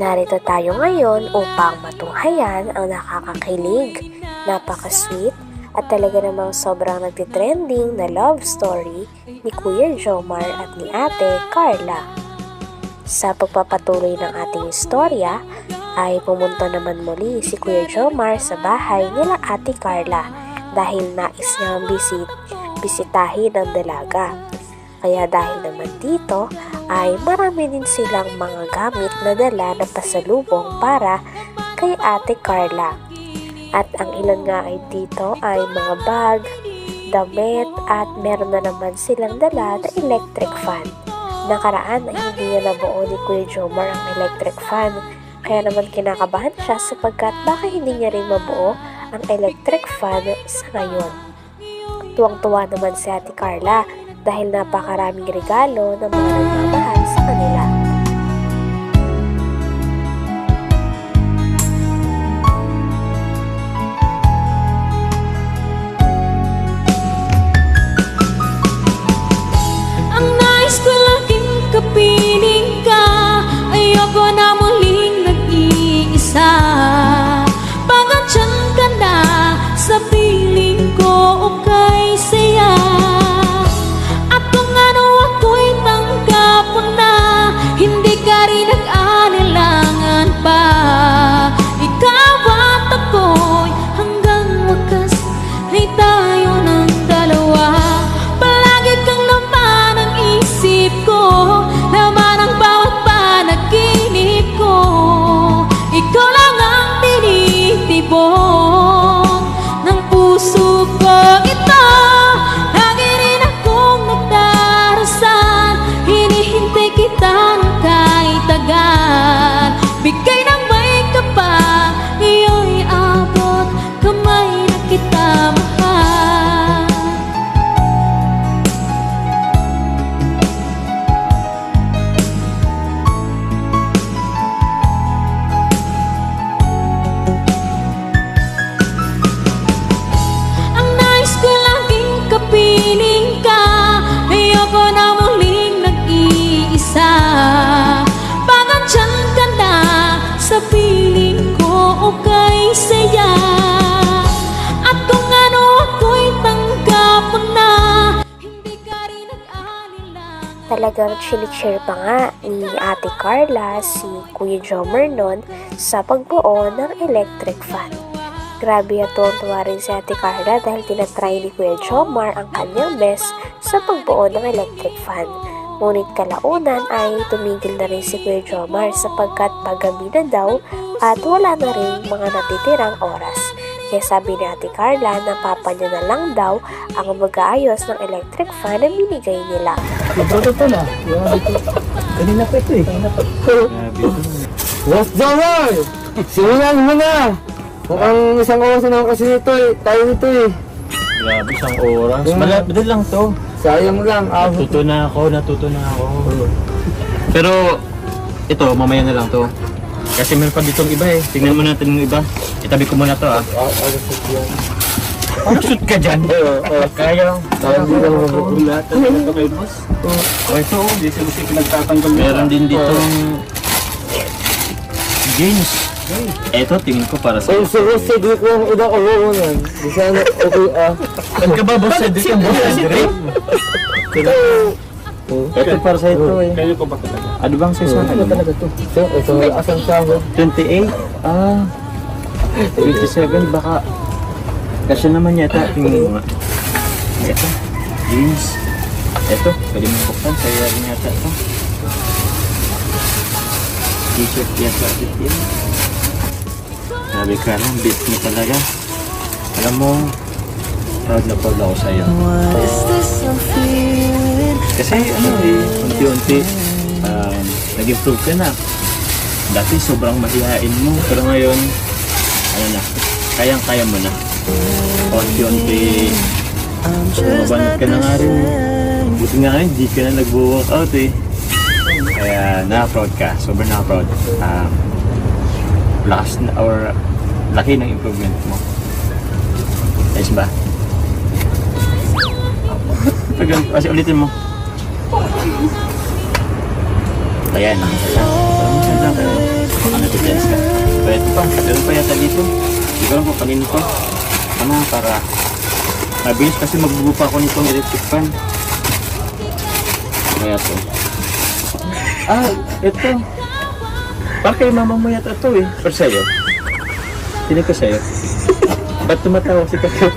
Narito tayo ngayon upang matunghayan ang nakakakilig, napaka-sweet, at talaga namang sobrang nagtitrending na love story ni Kuya Jomar at ni Ate Carla. Sa pagpapatuloy ng ating istorya, ay pumunta naman muli si Kuya Jomar sa bahay nila Ate Carla dahil nais niyang bisit, bisitahin ang dalaga. Kaya dahil naman dito ay marami din silang mga gamit na dala na pasalubong para kay Ate Carla. At ang ilan nga ay dito ay mga bag, damit at meron na naman silang dala na electric fan. Nakaraan ay hindi niya nabuo ni Kuya Jomar ang electric fan. Kaya naman kinakabahan siya sapagkat baka hindi niya rin mabuo ang electric fan sa ngayon. Tuwang-tuwa naman si Ate Carla dahil napakaraming regalo ng mga nagmamahal sa kanila. Talagang chinichir pa nga ni Ate Carla si Kuya Jomer nun sa pagbuo ng electric fan. Grabe at tuwang-tuwa rin si Ate Carla dahil tinatry ni Kuya Jomar ang kanyang best sa pagbuo ng electric fan. Ngunit kalaunan ay tumigil na rin si Kuya Jomar sapagkat paggabi na daw at wala na rin mga natitirang oras. Kaya sabi ni Ate Carla na papa niya na lang daw ang mag-aayos ng electric fan na binigay nila. Ito to na. Dito. Kanina pa ito eh. What's the word? Simulan mo na. Mukhang isang oras na ako kasi nito eh. Tayo nito eh. Grabe, isang oras. Malapit lang to. Sayang lang. Abot. Natuto na ako, natuto na ako. Pero, ito, mamaya na lang to. Kasi meron pa ditong iba eh. Tingnan mo natin yung iba. Itabi ko muna to ah. Shoot ka dyan. Kaya. Kaya hindi lang mabubulat. Ito kay boss. Oh, ito, hindi sila kasi pinagtatanggal Meron din ditong James. Ito, tingin ko para sa sa kasi di ko ang iba ko yan. Di sana okay ah. Ano ka ba, boss? Ang boss Cedric? Ito para sa ito eh. Kayo ko ba talaga? Ano bang size na Ano talaga to? So, ito asang sahod. 28? Ah, 27 baka kasi naman yata tingin mo nga. Ito, jeans. Ito, pwede mo buksan. Kaya rin yata ito. T-shirt yata ito yun. Sabi ka lang, beat mo talaga. Alam mo, proud na proud ako sa'yo. Kasi ano eh, unti-unti, um, nag-improve ka na. Dati sobrang mahihain mo, pero ngayon, ano na, kayang-kaya mo na. Unti-unti, bumabanat ka na nga rin. Buti nga ngayon, di ka na nag-workout eh. Kaya na-proud ka, sobrang na-proud. Um, lakas na, or laki ng improvement mo. Ayos ba? Pag, kasi ulitin mo. Ayan. Ayan. Yes ka. Pero ito pa, meron pa yata dito. Hindi ko alam kung kanino to. Ano, para mabilis kasi magbubu pa ako nitong electric fan. Kaya to. Ah, ito. Para kay mama mo yata ito eh. Pero sa'yo. Sino ko sa'yo? Ba't tumatawa si Kakao?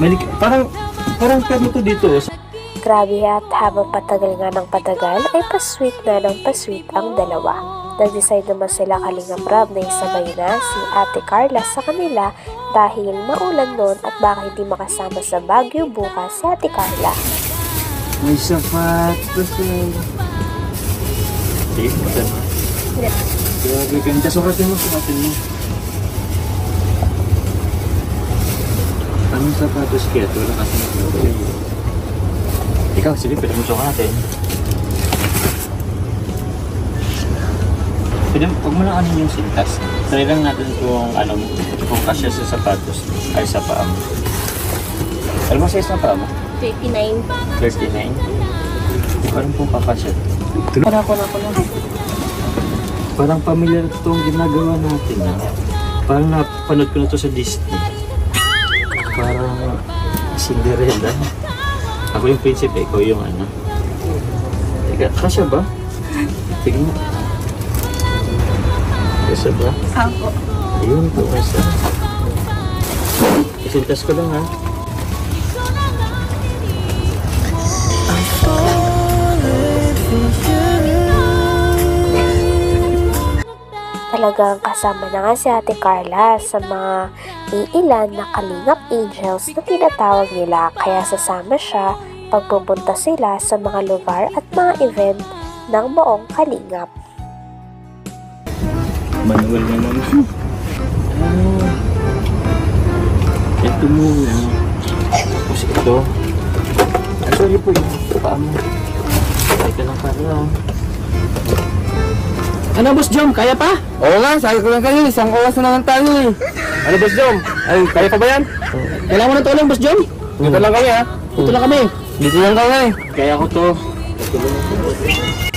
Malik, parang, parang kami to dito. Grabe at habang patagal nga ng patagal ay pasweet na ng pasweet ang dalawa. Nag-decide naman sila Kalinga Prab na isabay na si Ate Carla sa kanila dahil maulan noon at baka hindi makasama sa Baguio bukas si Ate Carla. May sapatos eh. Sukatin mo. Grabe, ganda. Sukatin mo, sukatin mo. Anong sapatos kaya? Ito wala kasi naglabi. Ikaw, sige, pwede mo sukatin. Pwede, huwag mo lang ano yung sintas. Try lang natin kung ano, kung kasya sa sapatos ay sa paa mo. Ano ba size ng paa mo? 39. 39. Parang kung kakasya. Parang ako na ako na. Parang familiar itong ginagawa natin ha. Parang napanood ko na to sa Disney. Parang Cinderella. Ako yung prinsipe, ikaw yung ano. Teka, kasya ba? Tingnan mo. Kasya ba? Ako. Ayun po, kasya. Isintas ko lang ha. Talagang kasama na nga si Ate Carla sa mga iilan na kalingap angels na tinatawag nila kaya sasama siya pagpupunta sila sa mga lugar at mga event ng buong kalingap. Manual na naman. Ah. Ito muna. Tapos ito. Ah, sorry po yung paa mo. Teka lang pala. Ano, Boss Jom? Kaya pa? Oo nga, sabi ko lang kayo, isang oras na lang tayo eh. Ano, Boss Jom? Ay, kaya pa ba yan? Kailangan mo ng tulong, Boss Jom? Dito lang kami, ha? Dito lang kami. Dito lang kami. Kaya ko to.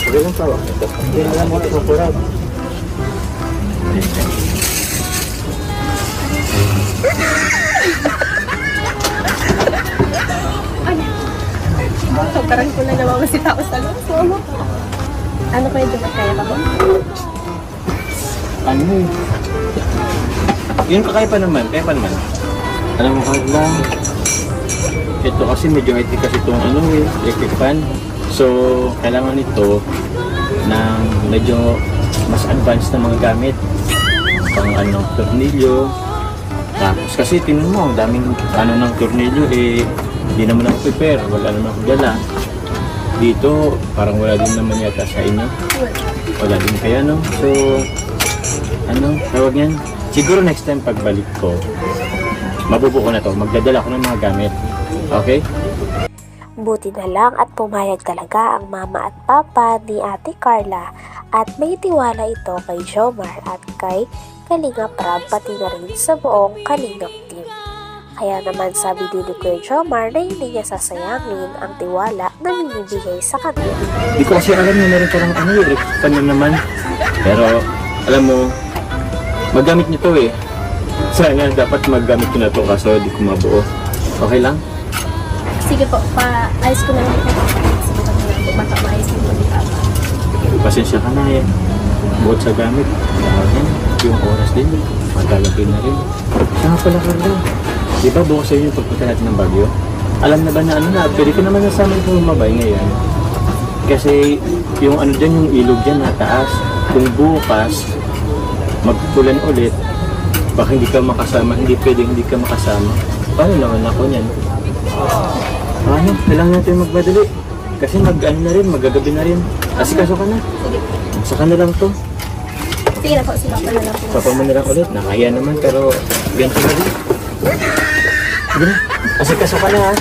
Lang tawa. Hindi na lang mo ito kurap. Sobrang ko na namamasita ako sa loob. Ano kayo dyan? Kaya ba ba? Ano eh. Yun kakaya pa naman. Kaya pa naman. Alam mo Carla. Ito kasi medyo IT kasi itong ano eh. Electric fan. So, kailangan nito ng medyo mas advanced na mga gamit. Pang ano, tornilyo. Tapos kasi tingnan mo, daming ano ng tornilyo eh, hindi naman ako prepare, wala naman ako dala. Dito, parang wala din naman yata sa inyo. Wala din kaya no. So, ano, tawag yan? Siguro next time pagbalik ko, mabubuo na to. Magdadala ko ng mga gamit. Okay? Buti na lang at pumayag talaga ang mama at papa ni Ate Carla at may tiwala ito kay Jomar at kay Kalinga Prab pati na rin sa buong Kalingap team. Kaya naman sabi din ni Kuya Jomar na hindi niya sasayangin ang tiwala na binibigay sa kanya. Hindi ko kasi alam na meron parang ano eh, na naman. Pero, alam mo, magamit niyo to eh. Sana dapat magamit ko na to kaso di ko mabuo. Okay lang? Sige po, pa-ayos ko na lang po. Sige po na lang po. Baka maayos ko po ni Papa. Pasensya ka na eh. Bukod sa gamit, yung oras din, magalaki na rin. Nga pala Carla, di ba bukas sa inyo pagpunta natin ng Baguio? Alam na ba na ano na, pwede ka naman nasama yung lumabay ngayon. Kasi yung ano dyan, yung ilog dyan nataas. Kung bukas, magpulan ulit, baka hindi ka makasama, hindi pwede hindi ka makasama. Paano naman ako niyan? Paano? Kailangan natin magmadali. Kasi mag ano na rin, magagabi na rin. Kasi kaso ka na. Saka na lang to. Sige na po, si Papa na lang po. Papa mo na lang ulit. Nakaya naman pero ganito na rin. Sige na. Kasi kaso ka na ha.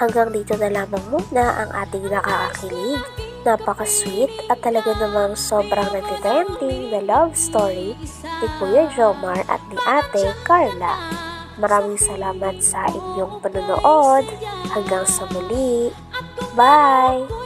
Hanggang dito na lamang muna ang ating nakakakilig, napaka-sweet at talaga namang sobrang nagtitrending na love story ni Kuya Jomar at ni Ate Carla. Maraming salamat sa inyong panonood. Hanggang sa muli. Bye!